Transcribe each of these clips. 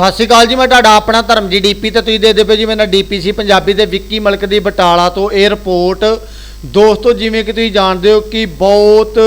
ਸਤਿ ਸ਼੍ਰੀ ਅਕਾਲ ਜੀ, ਮੈਂ ਤੁਹਾਡਾ ਆਪਣਾ ਧਰਮ ਧਰਮਜੀ ਡੀਪੀ ਤੇ ਤੁਸੀਂ ਦੇ ਪਏ ਜੀ, ਮੇਰਾ ਡੀਪੀਸੀ ਪੰਜਾਬੀ ਦੇ ਵਿੱਕੀ ਮਲਕ ਦੀ ਬਟਾਲਾ ਤੋਂ ਇਹ ਰਿਪੋਰਟ। ਦੋਸਤੋ, ਜਿਵੇਂ ਕਿ ਤੁਸੀਂ ਜਾਣਦੇ ਹੋ ਕਿ ਬਹੁਤ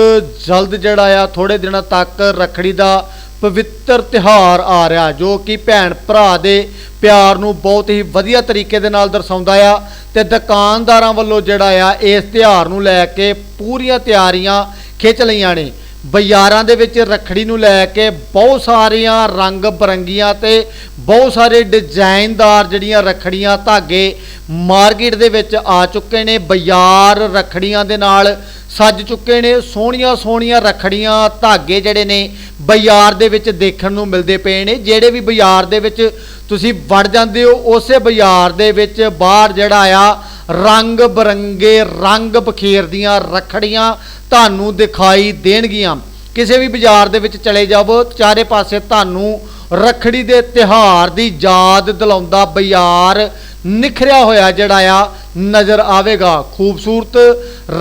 ਜਲਦ ਜਿਹੜਾ ਆ ਥੋੜੇ ਦਿਨਾਂ ਤੱਕ ਰੱਖੜੀ ਦਾ ਪਵਿੱਤਰ ਤਿਹਾਰ ਆ ਰਿਹਾ, ਜੋ ਕਿ ਭੈਣ ਭਰਾ ਦੇ ਪਿਆਰ ਨੂੰ ਬਹੁਤ ਹੀ ਵਧੀਆ ਤਰੀਕੇ ਦੇ ਨਾਲ ਦਰਸਾਉਂਦਾ ਆ ਤੇ ਦੁਕਾਨਦਾਰਾਂ ਵੱਲੋਂ ਜਿਹੜਾ ਆ, ਇਸ ਤਿਹਾਰ ਨੂੰ ਲੈ ਕੇ ਪੂਰੀਆਂ ਤਿਆਰੀਆਂ ਖਿੱਚ ਲਈਆਂ ਨੇ। ਬਾਜ਼ਾਰਾਂ ਦੇ ਵਿੱਚ ਰੱਖੜੀ ਨੂੰ ਲੈ ਕੇ ਬਹੁਤ ਸਾਰੀਆਂ ਰੰਗ ਬਰੰਗੀਆਂ ਤੇ ਬਹੁਤ ਸਾਰੇ ਡਿਜ਼ਾਈਨਦਾਰ ਜਿਹੜੀਆਂ ਰੱਖੜੀਆਂ ਧਾਗੇ ਮਾਰਕੀਟ ਦੇ ਵਿੱਚ ਆ ਚੁੱਕੇ ਨੇ, ਬਾਜ਼ਾਰ ਰੱਖੜੀਆਂ ਦੇ ਨਾਲ ਸੱਜ ਚੁੱਕੇ ਨੇ ਸੋਹਣੀਆਂ ਸੋਹਣੀਆਂ ਰੱਖੜੀਆਂ ਧਾਗੇ ਜਿਹੜੇ ਨੇ ਬਾਜ਼ਾਰ ਦੇ ਵਿੱਚ ਦੇਖਣ ਨੂੰ ਮਿਲਦੇ ਪਏ ਨੇ। ਜਿਹੜੇ ਵੀ ਬਾਜ਼ਾਰ ਦੇ ਵਿੱਚ ਤੁਸੀਂ ਵੜ ਜਾਂਦੇ ਹੋ, ਉਸੇ ਬਾਜ਼ਾਰ ਦੇ ਵਿੱਚ ਬਾਹਰ ਜਿਹੜਾ ਆ ਰੰਗ ਬਰੰਗੇ, ਰੰਗ ਬਖੇਰਦੀਆਂ ਰੱਖੜੀਆਂ ਤੁਹਾਨੂੰ ਦਿਖਾਈ ਦੇਣਗੀਆਂ। ਕਿਸੇ ਵੀ ਬਾਜ਼ਾਰ ਦੇ ਵਿੱਚ ਚਲੇ ਜਾਵੋ ਚਾਰੇ ਪਾਸੇ ਤੁਹਾਨੂੰ ਰੱਖੜੀ ਦੇ ਤਿਹਾਰ ਦੀ ਯਾਦ ਦਿਲਾਉਂਦਾ ਬਾਜ਼ਾਰ ਨਿਖਰਿਆ ਹੋਇਆ ਜਿਹੜਾ ਆ ਨਜ਼ਰ ਆਵੇਗਾ। ਖੂਬਸੂਰਤ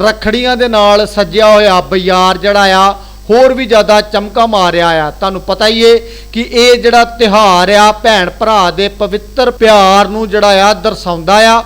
ਰੱਖੜੀਆਂ ਦੇ ਨਾਲ ਸਜਿਆ ਹੋਇਆ ਬਾਜ਼ਾਰ ਜਿਹੜਾ ਆ ਹੋਰ ਵੀ ਜ਼ਿਆਦਾ ਚਮਕਾ ਮਾਰਿਆ ਆ। ਤੁਹਾਨੂੰ ਪਤਾ ਹੀ ਏ ਕਿ ਇਹ ਜਿਹੜਾ ਤਿਹਾਰ ਆ, ਭੈਣ ਭਰਾ ਦੇ ਪਵਿੱਤਰ ਪਿਆਰ ਨੂੰ ਜਿਹੜਾ ਆ ਦਰਸਾਉਂਦਾ ਆ।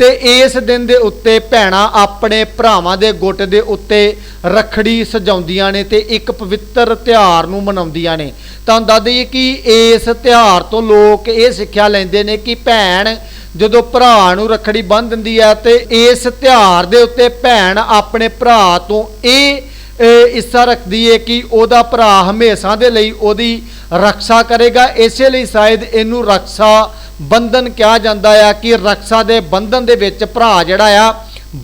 ਤੇ ਇਸ ਦਿਨ ਦੇ ਉੱਤੇ ਭੈਣਾਂ ਆਪਣੇ ਭਰਾਵਾਂ ਦੇ ਗੁੱਟ ਦੇ ਉੱਤੇ ਰੱਖੜੀ ਸਜਾਉਂਦੀਆਂ ਨੇ ਤੇ ਇੱਕ ਪਵਿੱਤਰ ਤਿਉਹਾਰ ਨੂੰ ਮਨਾਉਂਦੀਆਂ ਨੇ। ਤਾਂ ਦੱਸ ਦਈਏ ਕਿ ਇਸ ਤਿਉਹਾਰ ਤੋਂ ਲੋਕ ਇਹ ਸਿੱਖਿਆ ਲੈਂਦੇ ਨੇ ਕਿ ਭੈਣ ਜਦੋਂ ਭਰਾ ਨੂੰ ਰੱਖੜੀ ਬੰਨ੍ਹ ਦਿੰਦੀ ਹੈ ਤੇ ਇਸ ਤਿਉਹਾਰ ਦੇ ਉੱਤੇ ਭੈਣ ਆਪਣੇ ਭਰਾ ਤੋਂ ਇਹ ਇਹ ਰੱਖਦੀ ਏ ਕਿ ਉਹਦਾ ਭਰਾ ਹਮੇਸ਼ਾ ਦੇ ਲਈ ਉਹਦੀ ਰੱਖਿਆ ਕਰੇਗਾ। ਇਸੇ ਲਈ ਸ਼ਾਇਦ ਇਹਨੂੰ ਰੱਖਿਆ ਬੰਧਨ ਕਿਹਾ ਜਾਂਦਾ ਆ ਕਿ ਰੱਖਿਆ ਦੇ ਬੰਧਨ ਦੇ ਵਿੱਚ ਭਰਾ ਜਿਹੜਾ ਆ,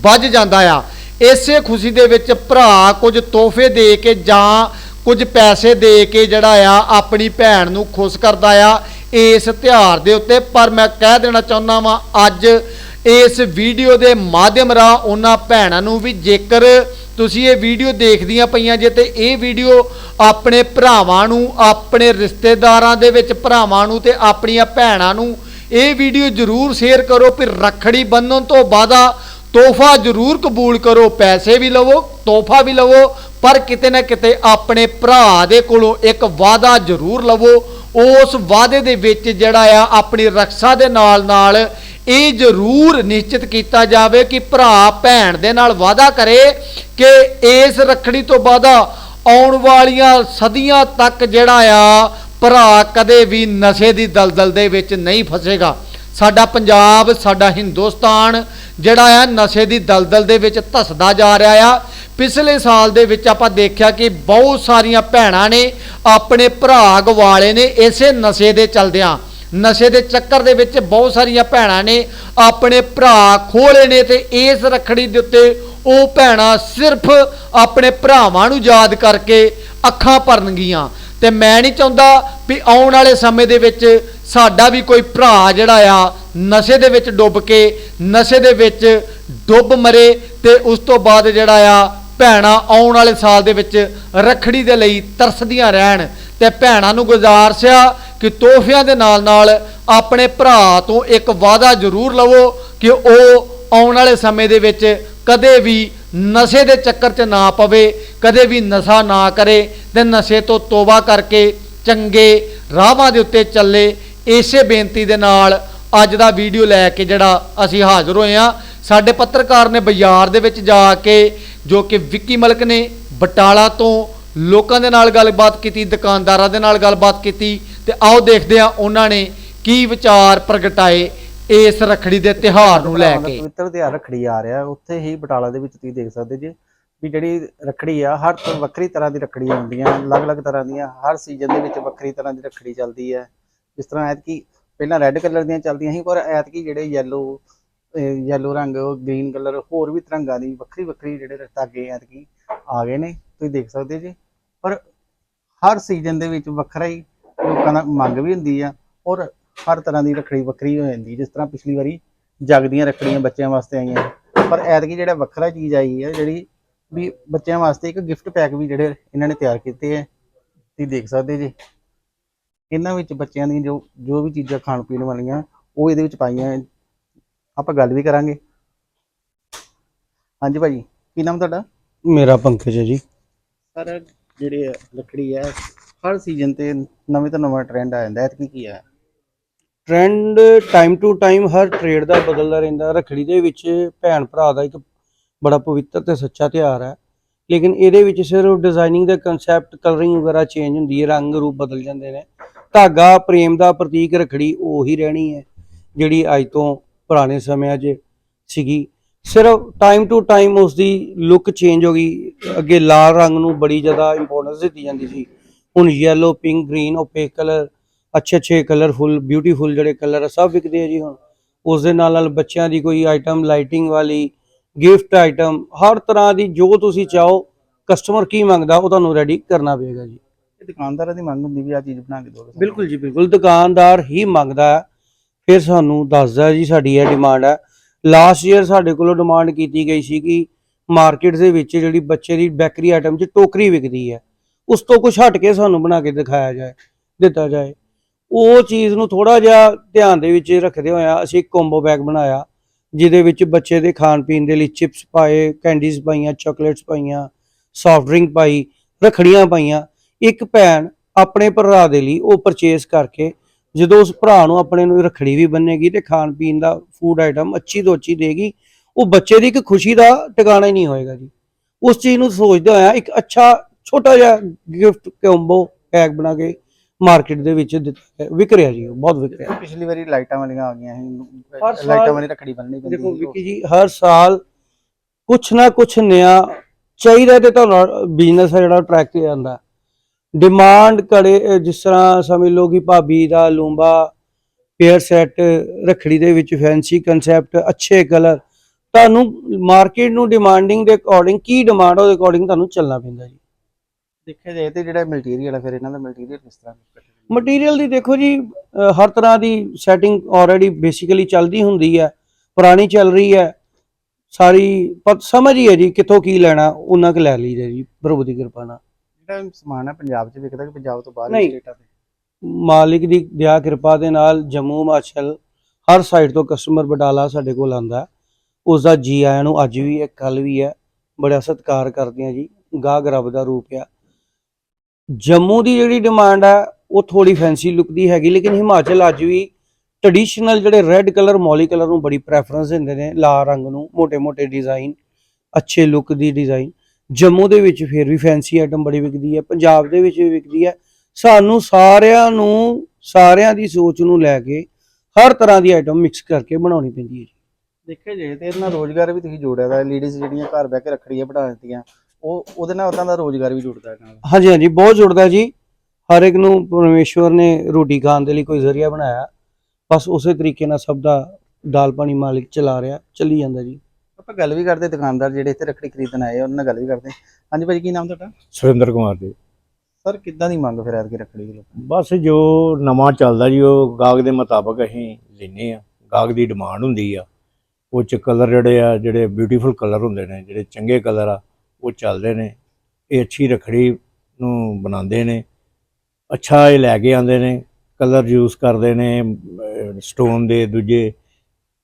ਵੱਜ ਜਾਂਦਾ ਆ। ਇਸੇ ਖੁਸ਼ੀ ਦੇ ਵਿੱਚ ਭਰਾ ਕੁਝ ਤੋਹਫੇ ਦੇ ਕੇ ਜਾਂ ਕੁਝ ਪੈਸੇ ਦੇ ਕੇ ਜਿਹੜਾ ਆ, ਆਪਣੀ ਭੈਣ ਨੂੰ ਖੁਸ਼ ਕਰਦਾ ਆ। ਇਸ ਤਿਉਹਾਰ ਦੇ ਉੱਤੇ, ਪਰ ਮੈਂ ਕਹਿ ਦੇਣਾ ਚਾਹੁੰਦਾ ਵਾਂ, ਅੱਜ ਇਸ ਵੀਡੀਓ ਦੇ ਮਾਧਿਅਮ ਰਾ ਉਹਨਾਂ ਭੈਣਾਂ ਨੂੰ ਵੀ ਜੇਕਰ ਤੁਸੀਂ ਇਹ ਵੀਡੀਓ ਦੇਖਦੀਆਂ ਪਈਆਂ ਜੇ ਤੇ ਇਹ ਵੀਡੀਓ ਆਪਣੇ ਭਰਾਵਾਂ ਨੂੰ, ਆਪਣੇ ਰਿਸ਼ਤੇਦਾਰਾਂ ਦੇ ਵਿੱਚ ਭਰਾਵਾਂ ਨੂੰ ਤੇ ਆਪਣੀਆਂ ਭੈਣਾਂ ਨੂੰ ਇਹ ਵੀਡੀਓ ਜਰੂਰ ਸ਼ੇਅਰ ਕਰੋ ਕਿ ਰੱਖੜੀ ਬੰਨਣ ਤੋਂ ਬਾਅਦਾ ਤੋਹਫਾ ਜਰੂਰ ਕਬੂਲ ਕਰੋ, ਪੈਸੇ ਵੀ ਲਵੋ, ਤੋਹਫਾ ਵੀ ਲਵੋ, ਪਰ ਕਿਤੇ ਨਾ ਕਿਤੇ ਆਪਣੇ ਭਰਾ ਦੇ ਕੋਲੋਂ ਇੱਕ ਵਾਅਦਾ ਜਰੂਰ ਲਵੋ। ਉਸ ਵਾਅਦੇ ਦੇ ਵਿੱਚ ਜਿਹੜਾ ਆ, ਆਪਣੀ ਰੱਖਿਆ ਦੇ ਨਾਲ ਨਾਲ ਇਹ ਜ਼ਰੂਰ ਨਿਸ਼ਚਿਤ ਕੀਤਾ ਜਾਵੇ ਕਿ ਭਰਾ ਭੈਣ ਦੇ ਨਾਲ ਵਾਅਦਾ ਕਰੇ ਕਿ ਇਸ ਰੱਖੜੀ ਤੋਂ ਬਾਅਦ ਆਉਣ ਵਾਲੀਆਂ ਸਦੀਆਂ ਤੱਕ ਜਿਹੜਾ ਆ ਭਰਾ ਕਦੇ ਵੀ ਨਸ਼ੇ ਦੀ ਦਲਦਲ ਦੇ ਵਿੱਚ ਨਹੀਂ ਫਸੇਗਾ। ਸਾਡਾ ਪੰਜਾਬ, ਸਾਡਾ ਹਿੰਦੁਸਤਾਨ ਜਿਹੜਾ ਆ ਨਸ਼ੇ ਦੀ ਦਲਦਲ ਦੇ ਵਿੱਚ ਧਸਦਾ ਜਾ ਰਿਹਾ ਆ। ਪਿਛਲੇ ਸਾਲ ਦੇ ਵਿੱਚ ਆਪਾਂ ਦੇਖਿਆ ਕਿ ਬਹੁਤ ਸਾਰੀਆਂ ਭੈਣਾਂ ਨੇ ਆਪਣੇ ਭਰਾ ਗਵਾਲੇ ਨੇ ਇਸੇ ਨਸ਼ੇ ਦੇ ਚਲਦਿਆਂ। ਨਸ਼ੇ ਦੇ ਚੱਕਰ ਦੇ ਵਿੱਚ ਬਹੁਤ ਸਾਰੀਆਂ ਭੈਣਾਂ ਨੇ ਆਪਣੇ ਭਰਾ ਖੋਲੇ ਨੇ ਤੇ ਇਸ ਰੱਖੜੀ ਦੇ ਉੱਤੇ ਉਹ ਭੈਣਾਂ ਸਿਰਫ ਆਪਣੇ ਭਰਾਵਾਂ ਨੂੰ ਯਾਦ ਕਰਕੇ ਅੱਖਾਂ ਭਰਨਗੀਆਂ। ਤੇ ਮੈਂ ਨਹੀਂ ਚਾਹੁੰਦਾ ਵੀ ਆਉਣ ਵਾਲੇ ਸਮੇਂ ਦੇ ਵਿੱਚ ਸਾਡਾ ਵੀ ਕੋਈ ਭਰਾ ਜਿਹੜਾ ਆ ਨਸ਼ੇ ਦੇ ਵਿੱਚ ਡੁੱਬ ਕੇ, ਨਸ਼ੇ ਦੇ ਵਿੱਚ ਡੁੱਬ ਮਰੇ ਤੇ ਉਸ ਤੋਂ ਬਾਅਦ ਜਿਹੜਾ ਆ ਭੈਣਾਂ ਆਉਣ ਵਾਲੇ ਸਾਲ ਦੇ ਵਿੱਚ ਰੱਖੜੀ ਦੇ ਲਈ ਤਰਸਦੀਆਂ ਰਹਿਣ ਤੇ ਭੈਣਾਂ ਨੂੰ ਗੁਜ਼ਾਰਿਸ਼ ਆ ਕਿ ਤੋਹਫਿਆਂ ਦੇ ਨਾਲ ਨਾਲ ਆਪਣੇ ਭਰਾ ਤੋਂ ਇੱਕ ਵਾਅਦਾ ਜ਼ਰੂਰ ਲਵੋ ਕਿ ਉਹ ਆਉਣ ਵਾਲੇ ਸਮੇਂ ਦੇ ਵਿੱਚ ਕਦੇ ਵੀ ਨਸ਼ੇ ਦੇ ਚੱਕਰ 'ਚ ਨਾ ਪਵੇ, ਕਦੇ ਵੀ ਨਸ਼ਾ ਨਾ ਕਰੇ, ਤੇ ਨਸ਼ੇ ਤੋਂ ਤੋਬਾ ਕਰਕੇ ਚੰਗੇ ਰਾਹਾਂ ਦੇ ਉੱਤੇ ਚੱਲੇ, ਇਸੇ ਬੇਨਤੀ ਦੇ ਨਾਲ ਅੱਜ ਦਾ ਵੀਡੀਓ ਲੈ ਕੇ ਜਿਹੜਾ ਅਸੀਂ ਹਾਜ਼ਰ ਹੋਏ ਆ ਸਾਡੇ ਪੱਤਰਕਾਰ ਨੇ ਬਾਜ਼ਾਰ ਦੇ ਵਿੱਚ ਜਾ ਕੇ, ਜੋ ਕਿ ਵਿੱਕੀ ਮਲਕ ਨੇ ਬਟਾਲਾ ਤੋਂ ਲੋਕਾਂ ਦੇ ਨਾਲ ਗੱਲਬਾਤ ਕੀਤੀ, ਦੁਕਾਨਦਾਰਾਂ ਦੇ ਨਾਲ ਗੱਲਬਾਤ ਕੀਤੀ, ਤੇ ਆਓ ਦੇਖਦੇ ਆ ਉਹਨਾਂ ਨੇ ਕੀ ਵਿਚਾਰ ਪ੍ਰਗਟਾਏ ਇਸ ਰੱਖੜੀ ਦੇ ਤਿਹਾਰ ਨੂੰ ਲੈ ਕੇ। ਪਵਿੱਤਰ ਤਿਉਹਾਰ ਰੱਖੜੀ ਆ ਰਿਹਾ ਉੱਥੇ ਹੀ ਬਟਾਲਾ ਦੇ ਵਿੱਚ ਤੁਸੀਂ ਦੇਖ ਸਕਦੇ ਜੇ ਵੀ ਜਿਹੜੀ ਰੱਖੜੀ ਆ ਹਰ ਵੱਖਰੀ ਤਰ੍ਹਾਂ ਦੀ ਰੱਖੜੀਆਂ ਹੁੰਦੀਆਂ ਅਲੱਗ-ਅਲੱਗ ਤਰ੍ਹਾਂ ਦੀਆਂ ਹਰ ਸੀਜ਼ਨ ਦੇ ਵਿੱਚ ਵੱਖਰੀ ਤਰ੍ਹਾਂ ਦੀ ਰੱਖੜੀ ਚੱਲਦੀ ਹੈ। ਜਿਸ ਤਰ੍ਹਾਂ ਐਤਕੀ ਪਹਿਲਾਂ ਰੈੱਡ ਕਲਰ ਦੀਆਂ ਚੱਲਦੀਆਂ ਸੀ ਪਰ ਐਤਕੀ ਜਿਹੜੇ ਯੈਲੋ ਯੈਲੋ ਰੰਗ ਗ੍ਰੀਨ ਕਲਰ ਹੋਰ ਵੀ ਤਰੰਗਾਂ ਦੀ ਵੱਖਰੀ ਵੱਖਰੀ ਜਿਹੜੇ ਧਾਗੇ ਐਤਕੀ ਆ ਗਏ ਨੇ ਤੁਸੀਂ ਦੇਖ ਸਕਦੇ ਜੀ। ਪਰ ਹਰ ਸੀਜ਼ਨ ਦੇ ਵਿੱਚ ਵੱਖਰਾ ਹੀ ਲੋਕਾਂ ਦਾ ਮੰਗ ਵੀ ਹੁੰਦੀ ਆ ਔਰ ਹਰ ਤਰ੍ਹਾਂ ਦੀ ਰੱਖੜੀ ਵੱਖਰੀ ਹੋ ਜਾਂਦੀ ਜਿਸ ਤਰ੍ਹਾਂ ਪਿਛਲੀ ਵਾਰੀ ਜਗ ਦੀਆਂ ਰੱਖੜੀਆਂ ਬੱਚਿਆਂ ਵਾਸਤੇ ਆਈਆਂ। ਪਰ ਐਤਕੀ ਜਿਹੜਾ ਵੱਖਰਾ ਚੀਜ਼ ਆਈ ਹੈ ਜਿਹੜੀ ਵੀ ਬੱਚਿਆਂ ਵਾਸਤੇ ਇੱਕ ਗਿਫਟ ਪੈਕ ਵੀ ਜਿਹੜੇ ਇਹਨਾਂ ਨੇ ਤਿਆਰ ਕੀਤੇ ਹੈ ਤੁਸੀਂ ਦੇਖ ਸਕਦੇ ਜੀ। ਇਹਨਾਂ ਵਿੱਚ ਬੱਚਿਆਂ ਦੀਆਂ ਜੋ ਜੋ ਵੀ ਚੀਜ਼ਾਂ ਖਾਣ ਪੀਣ ਵਾਲੀਆਂ ਉਹ ਇਹਦੇ ਵਿੱਚ ਪਾਈਆਂ। ਆਪਾਂ ਗੱਲ ਵੀ ਕਰਾਂਗੇ। ਹਾਂਜੀ ਭਾਜੀ ਕੀ ਨਾਮ ਤੁਹਾਡਾ? ਮੇਰਾ ਪੰਕਜ ਹੈ ਜੀ। ਸਰ ਜਿਹੜੇ ਰੱਖੜੀ ਹੈ ਹਰ ਸੀਜ਼ਨ ਤੇ ਨਵੇਂ ਤੋਂ ਨਵਾਂ ਟ੍ਰੈਂਡ ਆ ਜਾਂਦਾ ਹੈ ਕੀ ਕੀ ਹੈ ਟ੍ਰੈਂਡ ਟਾਈਮ ਟੂ ਟਾਈਮ ਹਰ ਟ੍ਰੇਡ ਦਾ ਬਦਲਦਾ ਰਹਿੰਦਾ ਰੱਖੜੀ ਦੇ ਵਿੱਚ ਭੈਣ ਭਰਾ ਦਾ ਇੱਕ ਬੜਾ ਪਵਿੱਤਰ ਤੇ ਸੱਚਾ ਤਿਉਹਾਰ ਹੈ। ਲੇਕਿਨ ਇਹਦੇ ਵਿੱਚ ਸਿਰਫ ਡਿਜ਼ਾਈਨਿੰਗ ਦਾ ਕਨਸੈਪਟ ਕਲਰਿੰਗ ਵਗੈਰਾ ਚੇਂਜ ਹੁੰਦੀ ਹੈ। ਰੰਗ ਰੂਪ ਬਦਲ ਜਾਂਦੇ ਨੇ। ਧਾਗਾ, ਪ੍ਰੇਮ ਦਾ ਪ੍ਰਤੀਕ ਰੱਖੜੀ ਉਹੀ ਰਹਿਣੀ ਹੈ, ਜਿਹੜੀ ਅੱਜ ਤੋਂ ਪੁਰਾਣੇ ਸਮਿਆਂ 'ਚ ਸੀਗੀ। ਸਿਰਫ ਟਾਈਮ ਟੂ ਟਾਈਮ ਉਸ ਦੀ ਲੁੱਕ ਚੇਂਜ ਹੋ ਗਈ। ਅੱਗੇ ਲਾਲ ਰੰਗ ਨੂੰ ਬੜੀ ਜ਼ਿਆਦਾ ਇੰਪੋਰਟੈਂਸ ਦਿੱਤੀ ਜਾਂਦੀ ਸੀ। ਹੁਣ yellow pink green opaque colour ਅੱਛੇ ਅੱਛੇ ਕਲਰਫੁਲ ਬਿਊਟੀਫੁਲ ਜਿਹੜੇ ਕਲਰ ਆ ਸਭ ਵਿਕਦੇ ਆ ਜੀ ਹੁਣ। ਉਸ ਦੇ ਨਾਲ ਨਾਲ ਬੱਚਿਆਂ ਦੀ ਕੋਈ ਆਈਟਮ ਲਾਈਟਿੰਗ ਵਾਲੀ ਗਿਫਟ ਆਈਟਮ ਹਰ ਤਰ੍ਹਾਂ ਦੀ ਜੋ ਤੁਸੀਂ ਚਾਹੋ ਕਸਟਮਰ ਕੀ ਮੰਗਦਾ ਉਹ ਤੁਹਾਨੂੰ ਰੈਡੀ ਕਰਨਾ ਪਏਗਾ ਜੀ। ਇਹ ਦੁਕਾਨਦਾਰਾਂ ਦੀ ਮੰਗ ਹੁੰਦੀ ਵੀ ਆ ਚੀਜ਼ ਬਣਾ ਕੇ ਦਿਓ। ਬਿਲਕੁਲ ਜੀ ਬਿਲਕੁਲ। ਦੁਕਾਨਦਾਰ ਹੀ ਮੰਗਦਾ ਫਿਰ ਸਾਨੂੰ ਦੱਸਦਾ ਜੀ ਸਾਡੀ ਇਹ ਡਿਮਾਂਡ ਹੈ। ਲਾਸਟ ਈਅਰ ਸਾਡੇ ਕੋਲੋਂ ਡਿਮਾਂਡ ਕੀਤੀ ਗਈ ਸੀ ਕਿ ਮਾਰਕੀਟ ਦੇ ਵਿੱਚ ਜਿਹੜੀ ਬੱਚੇ ਦੀ ਬੇਕਰੀ ਆਈਟਮ 'ਚ ਟੋਕਰੀ ਵਿਕਦੀ ਹੈ ਉਸ ਤੋਂ ਕੁਝ ਹਟ ਕੇ ਸਾਨੂੰ ਬਣਾ ਕੇ ਦਿਖਾਇਆ ਜਾਏ ਦਿੱਤਾ ਜਾਏ। ਉਹ ਚੀਜ਼ ਨੂੰ ਥੋੜਾ ਜਿਹਾ ਧਿਆਨ ਦੇ ਵਿੱਚ ਰੱਖਦੇ ਹੋਇਆ ਅਸੀਂ ਇੱਕ ਬੈਗ ਬਣਾਇਆ, ਜਿਹਦੇ ਵਿੱਚ ਬੱਚੇ ਦੇ ਖਾਣ ਪੀਣ ਦੇ ਲਈ ਚਿਪਸ ਪਾਏ ਕੈਂਡੀਜ਼ ਪਾਈਆਂ ਚਾਕਲੇਟਸ ਪਾਈਆਂ ਸੌਫਟ ਡਰਿੰਕ ਪਾਈ, ਰਖੜੀਆਂ ਪਾਈਆਂ। ਇੱਕ ਭੈਣ ਆਪਣੇ ਭਰਾ ਦੇ ਲਈ ਉਹ ਪਰਚੇਸ ਕਰਕੇ ਜਦੋਂ ਉਸ ਭਰਾ ਨੂੰ ਆਪਣੇ ਨੂੰ ਰਖੜੀ ਵੀ ਬੰਨੇਗੀ ਤੇ ਖਾਣ ਪੀਣ ਦਾ ਫੂਡ ਆਈਟਮ ਅੱਛੀ ਤੋਂ ਅੱਛੀ ਦੇਗੀ, ਉਹ ਬੱਚੇ ਦੀ ਇੱਕ ਖੁਸ਼ੀ ਦਾ ਟਿਕਾਣਾ ਹੀ ਨਹੀਂ ਹੋਏਗਾ ਜੀ। ਉਸ ਚੀਜ਼ ਨੂੰ ਸੋਚਦੇ ਹੋਇਆ ਇੱਕ ਅੱਛਾ ਛੋਟਾ ਜਿਹਾ ਗਿਫਟ ਕੰਬੋ ਪੈਕ ਬਣਾ ਕੇ ਮਾਰਕੀਟ ਦੇ ਵਿੱਚ ਦਿੱਤਾ ਹੈ। ਵਿਕ ਰਿਹਾ ਜੀ ਉਹ ਬਹੁਤ ਵਿਕ ਰਿਹਾ ਪਿਛਲੀ ਵਾਰੀ ਲਾਈਟਾਂ ਵਾਲੀਆਂ ਆ ਗਈਆਂ ਹਰ ਸੀ ਸਾਲ- ਲਾਈਟਾਂ ਵਾਲੀ ਰੱਖੜੀ ਬੰਨਣੀ ਪੈਂਦੀ ਦੇਖੋ ਸੀ। ਵਿੱਕੀ ਜੀ ਹਰ ਸਾਲ ਕੁਛ ਨਾ ਕੁਛ ਨਿਆ ਚਾਹੀਦਾ ਤੇ ਤੁਹਾਡਾ ਬਿਜ਼ਨਸ ਹੈ ਜਿਹੜਾ ਟਰੈਕ ਤੇ ਜਾਂਦਾ ਡਿਮਾਂਡ ਅਹ ਜਿਸ ਤਰ੍ਹਾਂ ਸਮਝ ਲਓ ਕਿ ਭਾਬੀ ਦਾ ਲੂੰਬਾ ਪੇਅਰ ਸੈੱਟ ਰਖੜੀ ਦੇ ਵਿੱਚ ਫੈਂਸੀ ਕਨਸੈਪਟ ਅੱਛੇ ਕਲਰ ਤੁਹਾਨੂੰ ਮਾਰਕੀਟ ਨੂੰ ਡਿਮਾਂਡਿੰਗ ਦੇ ਅਕੋਰਡਿੰਗ ਕੀ ਡਿਮਾਂਡ ਉਹਦੇ ਅਕੋਰਡਿੰਗ ਤੁਹਾਨੂੰ ਚੱਲਣਾ ਪੈਂਦਾ ਜੀ ਦੇਖਿਆ ਜਾਏ ਤੇ ਜਿਹੜਾ ਮਟੀਰੀਅਲ ਹੈ ਫਿਰ ਇਹਨਾਂ ਦਾ ਮਟੀਰੀਅਲ ਕਿਸ ਤਰ੍ਹਾਂ ਮਟੀਰੀਅਲ ਦੀ ਦੇਖੋ ਜੀ ਹਰ ਤਰ੍ਹਾਂ ਦੀ ਸੈਟਿੰਗ ਆਲਰੇਡੀ ਬੇਸਿਕਲੀ ਚੱਲਦੀ ਹੁੰਦੀ ਹੈ ਪੁਰਾਣੀ ਚੱਲ ਰਹੀ ਹੈ ਸਾਰੀ ਪਰ ਸਮਝ ਹੀ ਹੈ ਜੀ ਕਿੱਥੋਂ ਕੀ ਲੈਣਾ ਉਹਨਾਂ ਕੁ ਲੈ ਲਈਦਾ ਜੀ ਪ੍ਰਭੂ ਦੀ ਕਿਰਪਾ ਨਾਲ ਜਿਹੜਾ ਸਮਾਨ ਹੈ ਪੰਜਾਬ 'ਚ ਵਿਕਦਾ ਕਿ ਪੰਜਾਬ ਤੋਂ ਬਾਹਰ ਨਹੀਂ। ਸਟੇਟਾਂ ਤੇ ਮਾਲਿਕ ਦੀ ਦਇਆ ਕਿਰਪਾ ਦੇ ਨਾਲ ਜੰਮੂ ਹਿਮਾਚਲ ਹਰ ਸਾਈਡ ਤੋਂ ਕਸਟਮਰ ਬਟਾਲਾ ਸਾਡੇ ਕੋਲ ਆਂਦਾ ਹੈ। ਉਸ ਦਾ ਜੀ ਆਇਆਂ ਨੂੰ ਅੱਜ ਵੀ ਹੈ ਕੱਲ ਵੀ ਹੈ ਬੜਾ ਸਤਿਕਾਰ ਕਰਦੇ ਆ ਜੀ ਗਾਹਕ ਰੱਬ ਦਾ ਰੂਪ ਆ ਜੰਮੂ ਦੀ ਜਿਹੜੀ ਡਿਮਾਂਡ ਆ, ਉਹ ਥੋੜੀ ਫੈਂਸੀ ਲੁੱਕ ਦੀ ਹੈਗੀ, ਲੇਕਿਨ ਹਿਮਾਚਲ ਅੱਜ ਵੀ ਟ੍ਰੈਡੀਸ਼ਨਲ ਜਿਹੜੇ ਰੈੱਡ ਕਲਰ ਮੋਲੀ ਕਲਰ ਨੂੰ ਬੜੀ ਪ੍ਰੈਫਰੈਂਸ ਦਿੰਦੇ ਨੇ, ਲਾਲ ਰੰਗ ਨੂੰ ਮੋٹے-ਮੋٹے ਡਿਜ਼ਾਈਨ ਅੱਛੇ ਲੁੱਕ ਦੀ ਡਿਜ਼ਾਈਨ ਜੰਮੂ ਦੇ ਵਿੱਚ ਫਿਰ ਵੀ ਫੈਂਸੀ ਆਈਟਮ ਬੜੀ ਵਿਕਦੀ ਹੈ, ਪੰਜਾਬ ਦੇ ਵਿੱਚ ਵੀ ਵਿਕਦੀ ਹੈ। ਸਾਨੂੰ ਸਾਰਿਆਂ ਨੂੰ, ਸਾਰਿਆਂ ਦੀ ਸੋਚ ਨੂੰ ਲੈ ਕੇ ਹਰ ਤਰ੍ਹਾਂ ਦੀ ਆਈਟਮ ਮਿਕਸ ਕਰਕੇ ਬਣਾਉਣੀ ਪੈਂਦੀ ਹੈ ਦੇਖਿਆ ਜੇ ਤੇ ਇਹਨਾਂ ਰੋਜ਼ਗਾਰ ਵੀ ਤੁਸੀਂ ਜੋੜਿਆ ਦਾ ਲੇਡੀਜ਼ ਜਿਹੜੀਆਂ ਘਰ ਬੈ ਕੇ ਰੱਖੜੀਆਂ ਬਣਾ ਦਿੱਤੀਆਂ ਉਹ ਉਹਦੇ ਨਾਲ ਉਹਨਾਂ ਦਾ ਰੋਜ਼ਗਾਰ ਵੀ ਜੁੜਦਾ ਹੈ ਨਾਲ। ਹਾਂਜੀ ਹਾਂਜੀ ਬਹੁਤ ਜੁੜਦਾ ਜੀ। ਹਰ ਇੱਕ ਨੂੰ ਪਰਮੇਸ਼ਵਰ ਨੇ ਰੋਟੀ ਖਾਣ ਦੇ ਲਈ ਕੋਈ ਜ਼ਰੀਆ ਬਣਾਇਆ। ਬਸ ਉਸੇ ਤਰੀਕੇ ਨਾਲ ਸਭ ਦਾ ਦਾਲ ਪਾਣੀ ਮਾਲਿਕ ਚਲਾ ਰਿਹਾ ਚੱਲੀ ਜਾਂਦਾ ਜੀ। ਆਪਾਂ ਗੱਲ ਵੀ ਕਰਦੇ ਦੁਕਾਨਦਾਰ ਜਿਹੜੇ ਇੱਥੇ ਰੱਖੜੀ ਖਰੀਦਣ ਆਏ ਉਹਨਾਂ ਨਾਲ ਗੱਲ ਵੀ ਕਰਦੇ ਹਾਂਜੀ ਭਾਜੀ ਕੀ ਨਾਮ ਤੁਹਾਡਾ? ਸੁਰਿੰਦਰ ਕੁਮਾਰ ਜੀ। ਸਰ ਕਿੱਦਾਂ ਦੀ ਮੰਗ ਫਿਰ ਐਤਕੀ ਰੱਖੜੀ ਦੀ? ਬਸ ਜੋ ਨਵਾਂ ਚੱਲਦਾ ਜੀ ਉਹ ਗਾਹਕ ਦੇ ਮੁਤਾਬਕ ਅਸੀਂ ਲੈਨੇ ਆ ਗਾਹਕ ਦੀ ਡਿਮਾਂਡ ਹੁੰਦੀ ਆ। ਉਹ ਚ ਕਲਰ ਜਿਹੜੇ ਆ ਜਿਹੜੇ ਬਿਊਟੀਫੁਲ ਕਲਰ ਹੁੰਦੇ ਨੇ ਜਿਹੜੇ ਚੰਗੇ ਕਲਰ ਆ ਉਹ ਚੱਲਦੇ ਨੇ, ਇਹ ਅੱਛੀ ਰਖੜੀ ਨੂੰ ਬਣਾਉਂਦੇ ਨੇ, ਅੱਛਾ ਇਹ ਲੈ ਕੇ ਆਉਂਦੇ ਨੇ, ਕਲਰ ਯੂਜ਼ ਕਰਦੇ ਨੇ ਸਟੋਨ ਦੇ ਦੂਜੇ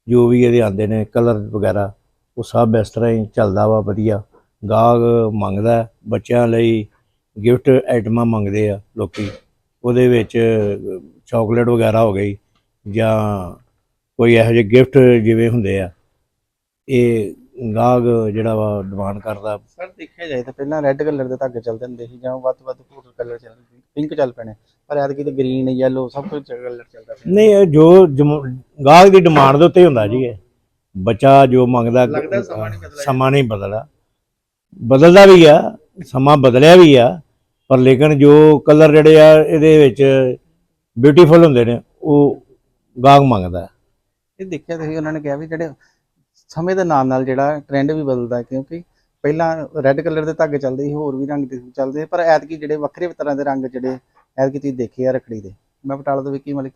ਜੋ ਵੀ ਇਹਦੇ ਆਉਂਦੇ ਨੇ, ਕਲਰ ਵਗੈਰਾ, ਉਹ ਸਭ ਇਸ ਤਰ੍ਹਾਂ ਹੀ ਚੱਲਦਾ ਵਾ, ਵਧੀਆ। ਗਾਹਕ ਮੰਗਦਾ, ਬੱਚਿਆਂ ਲਈ ਗਿਫਟ ਆਈਟਮਾਂ ਮੰਗਦੇ ਆ ਲੋਕੀ। ਉਹਦੇ ਵਿੱਚ ਚਾਕਲੇਟ ਵਗੈਰਾ ਹੋ ਗਈ ਜਾਂ ਕੋਈ ਇਹੋ ਜਿਹੇ ਗਿਫਟ ਜਿਵੇਂ ਹੁੰਦੇ ਆ, ਇਹ ਗਾਹਕ ਜਿਹੜਾ ਵਾ ਡਿਮਾਂਡ ਕਰਦਾ। ਸਰ ਦੇਖਿਆ ਜਾਏ ਤਾਂ ਪਹਿਲਾਂ ਰੈੱਡ ਕਲਰ ਦੇ ਧਾਗੇ ਚੱਲਦੇ ਹੁੰਦੇ ਸੀ ਜਾਂ ਵੱਧ ਵੱਧ ਫੂਡ ਕਲਰ ਚੱਲਦੇ ਸੀ। ਪਿੰਕ ਚੱਲ ਪੈਣੇ। ਪਰ ਐਤਕੀ ਤਾਂ ਗ੍ਰੀਨ ਯੈਲੋ ਸਭ ਕੁਝ ਕਲਰ ਚੱਲਦਾ ਪਿਆ। ਨਹੀਂ ਇਹ ਜੋ ਜਮ- ਗਾਹਕ ਦੀ ਡਿਮਾਂਡ ਦੇ ਉੱਤੇ ਹੁੰਦਾ ਜੀ ਇਹ। ਬੱਚਾ ਜੋ ਮੰਗਦਾ ਲੱਗਦਾ ਸਮਾਂ ਨਹੀਂ ਬਦਲਿਆ। ਸਮਾਂ ਨਹੀਂ ਬਦਲਦਾ ਬਦਲਦਾ ਵੀ ਆ ਸਮਾਂ ਬਦਲਿਆ ਵੀ ਆ ਪਰ ਲੇਕਿਨ ਜੋ ਕਲਰ ਜਿਹੜੇ ਆ ਇਹਦੇ ਵਿੱਚ ਬਿਊਟੀਫੁਲ ਹੁੰਦੇ ਨੇ ਉਹ ਗਾਹਕ ਮੰਗਦਾ। ਇਹ ਦੇਖਿਆ ਤੁਸੀਂ ਉਹਨਾਂ ਨੇ ਕਿਹਾ ਵੀ ਜਿਹੜੇ ਸਮੇਂ ਦੇ ਨਾਲ ਨਾਲ ਜਿਹੜਾ ਟ੍ਰੈਂਡ ਵੀ ਬਦਲਦਾ ਕਿਉਂਕਿ ਪਹਿਲਾਂ ਰੈੱਡ ਕਲਰ ਦੇ ਧਾਗੇ ਚੱਲਦੇ ਸੀ ਹੋਰ ਵੀ ਰੰਗ ਦੇ ਚੱਲਦੇ ਸੀ, ਪਰ ਐਤਕੀ ਜਿਹੜੇ ਵੱਖਰੇ ਤਰ੍ਹਾਂ ਦੇ ਰੰਗ ਜਿਹੜੇ ਐਤਕੀ ਤੁਸੀਂ ਦੇਖੇ ਆ ਰੱਖੜੀ ਦੇ। ਮੈਂ ਬਟਾਲਾ ਤੋਂ ਵਿੱਕੀ ਮਲਿਕ।